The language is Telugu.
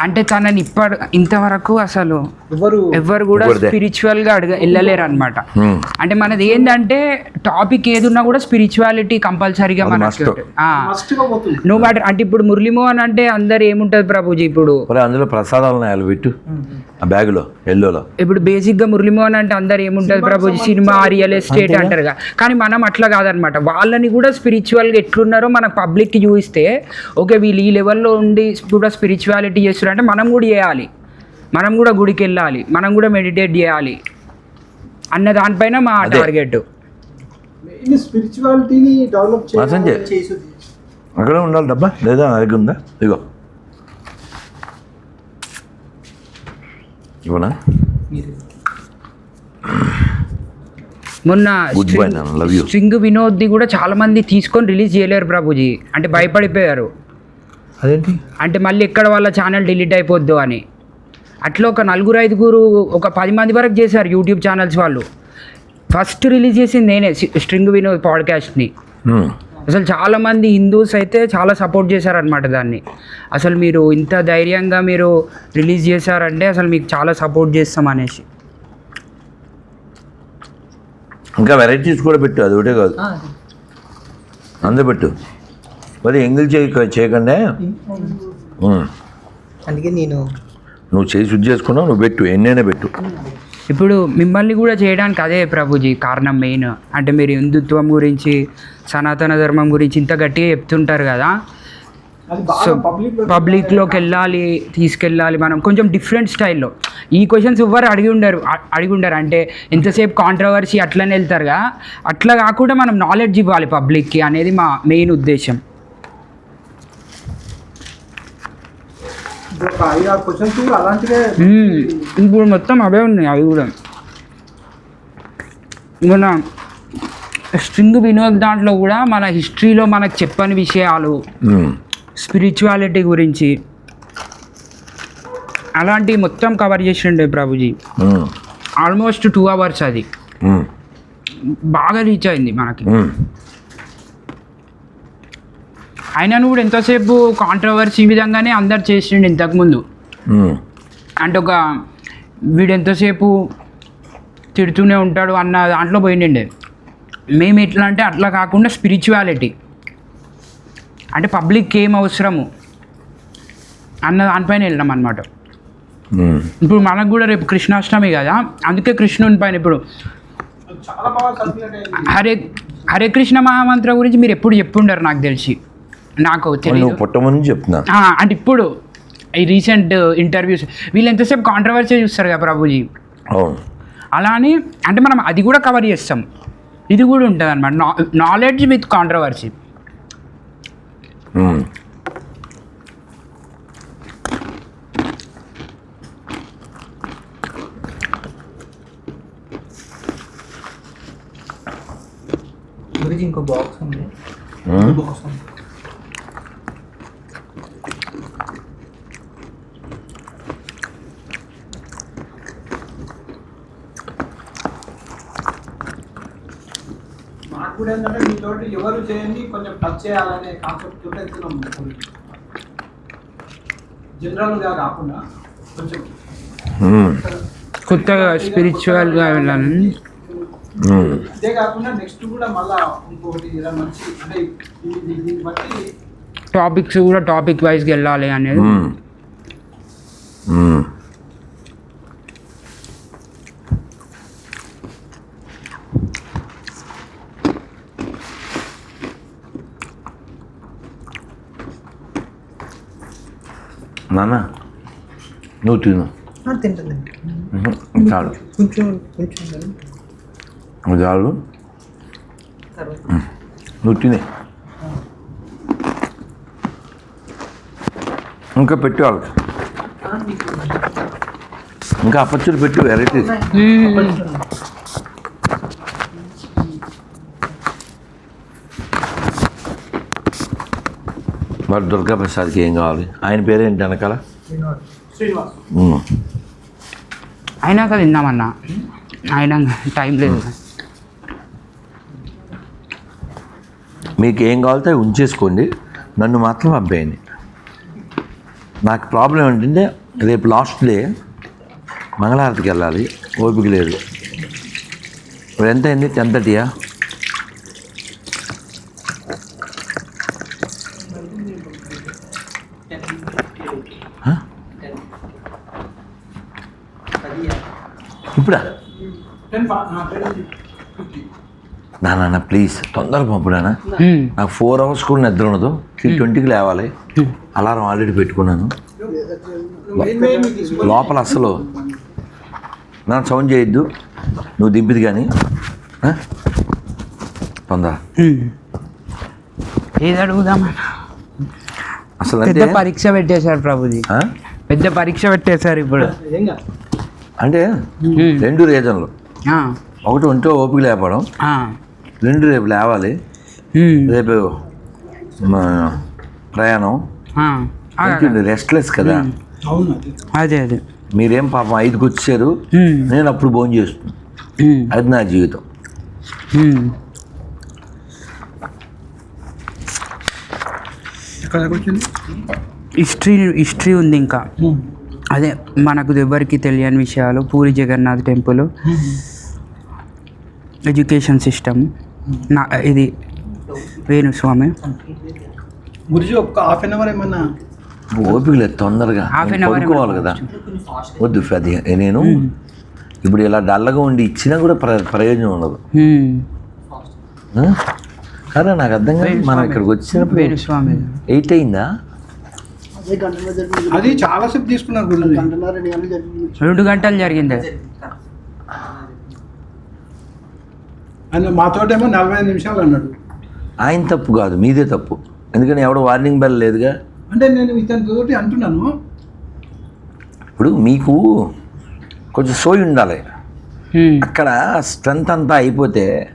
అంటే తనని ఇప్పటి ఇంతవరకు అసలు ఎవరు? ఎవరు కూడా? స్పిరిచువల్గా అడగ వెళ్ళలేరు అనమాట. అంటే మనది ఏంటంటే టాపిక్ ఏది ఉన్నా కూడా స్పిరిచువాలిటీ కంపల్సరీగా అది మనకి must. ఉంటుంది. ఆ. మస్ట్గా పోతుంది. నువ్వు మాట అంటే ఇప్పుడు మురళీమోహన్ అంటే అందరు ఏముంటది ప్రభుజీ ఇప్పుడు? అందులో ప్రసాదాలు ఉన్నాయి పెట్టు. ఆ బ్యాగులో ఎల్లోలో. ఇప్పుడు బేసిక్గా మురళీమోహన్ అంటే అందరు ఏముంటది ప్రభుజీ? సినిమా రియల్ ఎస్టేట్ అంటారు కానీ మనం అట్లా కాదనమాట వాళ్ళని కూడా స్పిరిచువల్గా ఎట్లున్నారో మన పబ్లిక్కి చూపిస్తే ఓకే వీళ్ళు ఈ లెవెల్లో ఉండి కూడా స్పిరిచువాలిటీ చేస్తున్నారు. అంటే మనం కూడా చేయాలి. మనం కూడా గుడికి వెళ్ళాలి. మనం కూడా మెడిటేట్ చేయాలి. అన్న దానిపైన మా. టార్గెట్ స్పిరిచువాలిటీని డెవలప్ అక్కడే ఉండాలి డబ్బా. లేదా నా దగ్గర ఉందా? ఇగో ఇవ్వనా? మీరు మొన్న. స్ట్రింగ్ వినోద్ది కూడా చాలా మంది తీసుకొని రిలీజ్ చేయలేరు ప్రభుజీ. అంటే భయపడిపోయారు. అదేంటి? అంటే మళ్ళీ ఎక్కడ వాళ్ళ ఛానల్ డిలీట్ అయిపోద్దు అని. అట్లా ఒక నలుగురు ఐదుగురు ఒక పది మంది వరకు చేశారు యూట్యూబ్ ఛానల్స్ వాళ్ళు. ఫస్ట్ రిలీజ్ చేసింది నేనే స్ట్రింగ్ వినోద్ పాడ్కాస్ట్ని. అసలు చాలా మంది హిందూస్ అయితే చాలా సపోర్ట్ చేశారనమాట దాన్ని. అసలు మీరు ఇంత ధైర్యంగా మీరు రిలీజ్ చేశారంటే అసలు మీకు చాలా సపోర్ట్ చేస్తాం అనేసి. ఇంకా వెరైటీస్ కూడా పెట్టు అది ఒకటే కాదు. అందరూ పెట్టు. మరి ఎంగిల్ చేయ చేయకండి. అందుకే నేను నువ్వు చేసి శుద్ధి చేసుకున్నావు నువ్వు పెట్టు ఎన్నైనా పెట్టు. ఇప్పుడు మిమ్మల్ని కూడా చేయడానికి అదే ప్రభుజీ కారణం మెయిన్. అంటే మీరు హిందుత్వం గురించి సనాతన ధర్మం గురించి ఇంత గట్టిగా చెప్తుంటారు కదా. అది సో పబ్లిక్లోకి వెళ్ళాలి. తీసుకెళ్ళాలి మనం. కొంచెం డిఫరెంట్ స్టైల్లో ఈ క్వశ్చన్స్ ఎవ్వరు అడిగి ఉండరు అడిగి ఉండరు. అంటే ఎంతసేపు కాంట్రవర్సీ అట్లనే వెళ్తారుగా. అట్లా కాకుండా మనం నాలెడ్జ్ ఇవ్వాలి పబ్లిక్కి అనేది మా మెయిన్ ఉద్దేశం ఒక ఐదు ఆరు క్వశ్చన్స్ అలాంటివే మ్మ్. ఇప్పుడు మొత్తం అవే ఉన్నాయి అవి కూడా. మన స్ట్రింగ్ వినోద్ దాంట్లో కూడా మన హిస్టరీలో మనకు చెప్పని విషయాలు. స్పిరిచువాలిటీ గురించి అలాంటివి మొత్తం కవర్ చేసిండే ప్రభుజీ. ఆల్మోస్ట్ టూ అవర్స్ అది. బాగా రీచ్ అయింది మనకి. అయినా కూడా ఎంతసేపు కాంట్రవర్సీ విధంగానే అందరు చేసిండు ఇంతకుముందు. అంటే ఒక వీడు ఎంతసేపు తిడుతూనే ఉంటాడు అన్న దాంట్లో పోయిండే మేము ఎట్లా అంటే అట్లా కాకుండా స్పిరిచువాలిటీ అంటే పబ్లిక్కి ఏం అవసరము? అన్న దానిపైన వెళ్ళినాం అనమాట. ఇప్పుడు మనకు కూడా రేపు కృష్ణాష్టమి కదా అందుకే కృష్ణుని పైన ఇప్పుడు చాలా బాగా సర్క్యులేట్ అయింది. హరే హరే కృష్ణ మహామంత్ర గురించి మీరు ఎప్పుడు చెప్పుండరు నాకు తెలిసి. నాకు తెలియదు నువ్వు పుట్టమని చెప్తున్నా. ఆ, అంటే ఇప్పుడు ఈ రీసెంట్ ఇంటర్వ్యూస్ వీళ్ళు ఎంతసేపు కాంట్రవర్సీ చూస్తారు కదా ప్రభుజీ? అవును. అలా అని అంటే మనం అది కూడా కవర్ చేస్తాం. ఇది కూడా ఉంటుంది అనమాట నాలెడ్జ్ విత్ కాంట్రవర్సీ ఇంకో బాక్స్ ఉంది. బాక్స్ ఉంది. కూడా ఏంటంటే మీతోటి ఎవరు చేయండి కొంచెం టచ్ చేయాలనే కాన్సెప్ట్ తోటి వెళ్తున్నాం జనరల్గా కాకుండా కొంచెం ఉమ్. కొత్తగా స్పిరిచువల్గా వెళ్ళాలని. ఉమ్. ఇదే కాకుండా నెక్స్ట్ కూడా మళ్ళా ఇంకొకటి ఇలా మంచి అంటే దీన్ని బట్టి టాపిక్స్ కూడా టాపిక్ వైజ్గా వెళ్ళాలి అనేది. నాన్న నువ్వు తిను. తింటుందండి ఉహు, చాలు. కొంచెం చాలు. నువ్వు తినే. ఇంకా పెట్టు వాళ్ళకి. ఇంకా అప్పచ్చులు పెట్టు వెరైటీస్. మరి దుర్గా ప్రసాద్కి ఏం కావాలి? ఆయన పేరేంటి వెనకాల. అయినాక తిందామన్నా అయినా టైం లేదు. మీకు ఏం కావాలితే అవి ఉంచేసుకోండి. నన్ను మాత్రం అబ్బాయిని నాకు ప్రాబ్లం ఏంటంటే రేపు లాస్ట్ డే మంగళహారతికి వెళ్ళాలి. ఓపిక లేదు. ఇప్పుడు ఎంత అయింది? టెన్ థర్టీయా? ఇప్పుడా టెన్ టెన్ ఫిఫ్టీ నా నాన్న ప్లీజ్ తొందరగా పంపుడానా ఉమ్. నాకు ఫోర్ అవర్స్ కూడా నిద్ర ఉండదు. త్రీ ట్వంటీకి లేవాలి. అలారం ఆల్రెడీ పెట్టుకున్నాను. లోపల అసలు నా సౌండ్ చేయొద్దు. నువ్వు దింపిది కానీ? తొందర. ఏది అడుగుదామన్నా అసలు పెద్ద పరీక్ష పెట్టేశారు ప్రభుజీ? పెద్ద పరీక్ష పెట్టేశారు ఇప్పుడు. అంటే. రెండు రీజన్లు. ఆ, ఒకటి ఒంటో ఓపిక లేపడం ఆ. రెండు రేపు లేవాలి. రేపు మా ప్రయాణం. రెస్ట్లెస్ కదా. అవును అది అదే. మీరేం పాపం ఐదుకి వచ్చారు. నేను అప్పుడు భోజనం చేస్తున్నాను. అది నా జీవితం. హిస్టరీ హిస్టరీ ఉంది ఇంకా. అదే మనకు ఎవరికి తెలియని విషయాలు Puri Jagannath temple education system నా ఇది వేణుస్వామి. గురించి ఒక్క హాఫ్ అన్ అవర్ ఏమన్నా? ఓపిక లేదు తొందరగా. పడుకోవాలి కదా. వద్దు అది నేను ఇప్పుడు ఇలా డల్లగా ఉండి ఇచ్చినా కూడా ప్ర ప్రయోజనం ఉండదు? కానీ నాకు అర్థం కాదు. మనం ఇక్కడికి వచ్చినప్పుడు వేణుస్వామి. ఎయిట్ అయిందా? అది చాలా సేపు తీసుకున్నారు రెండు గంటలు జరిగింది. ఆయన మాతోటేమో నలభై ఐదు నిమిషాలు అన్నాడు. ఆయన తప్పు కాదు మీదే తప్పు. ఎందుకని ఎవడో వార్నింగ్ బెల్ లేదుగా? అంటే నేను ఇతని తోటి అంటున్నాను. ఇప్పుడు మీకు కొంచెం సోయి ఉండాలి. అక్కడ స్ట్రెంత్ అంతా అయిపోతే